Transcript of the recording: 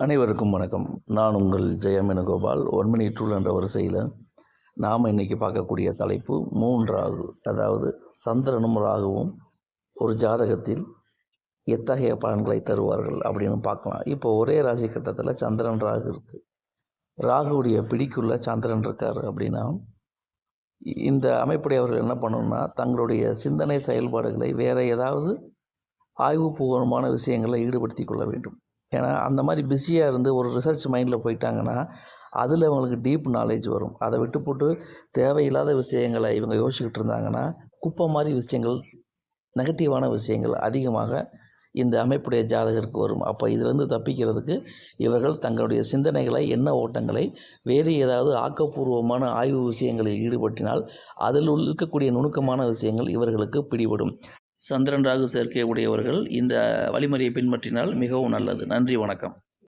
அனைவருக்கும் வணக்கம். நான் உங்கள் ஜெயமேனுகோபால். ஒன் மினிட் டூல் என்ற வரிசையில் நாம் இன்றைக்கி பார்க்கக்கூடிய தலைப்பு மூன் அதாவது சந்திரனும் ராகுவும் ஒரு ஜாதகத்தில் எத்தகைய பலன்களை தருவார்கள் அப்படின்னு பார்க்கலாம். இப்போ ஒரே ராசி கட்டத்தில் சந்திரன் ராகு இருக்குது ராகுவுடைய பிடிக்குள்ள சந்திரன் இருக்கார் அப்படின்னா இந்த அமைப்புடையவர்கள் என்ன பண்ணணும்னா தங்களுடைய சிந்தனை செயல்பாடுகளை வேறு ஏதாவது ஆய்வுபூர்வமான விஷயங்களில் ஈடுபடுத்தி கொள்ள வேண்டும். ஏன்னா அந்த மாதிரி பிஸியாக இருந்து ஒரு ரிசர்ச் மைண்டில் போயிட்டாங்கன்னா அதில் அவங்களுக்கு டீப் நாலேஜ் வரும். அதை விட்டு போட்டு தேவையில்லாத விஷயங்களை இவங்க யோசிச்சுக்கிட்டு இருந்தாங்கன்னா குப்பை மாதிரி விஷயங்கள் நெகட்டிவான விஷயங்கள் அதிகமாக இந்த அமைப்புடைய ஜாதகருக்கு வரும். அப்போ இதிலிருந்து தப்பிக்கிறதுக்கு இவர்கள் தங்களுடைய சிந்தனைகளை எண்ண ஓட்டங்களை வேறு ஏதாவது ஆக்கப்பூர்வமான ஆய்வு விஷயங்களில் ஈடுபட்டினால் அதில் உள்ள இருக்கக்கூடிய நுணுக்கமான விஷயங்கள் இவர்களுக்கு பிடிபடும். சந்திரன் ராகு சேர்க்கை உடையவர்கள் இந்த வழிமுறையை பின்பற்றினால் மிகவும் நல்லது. நன்றி வணக்கம்.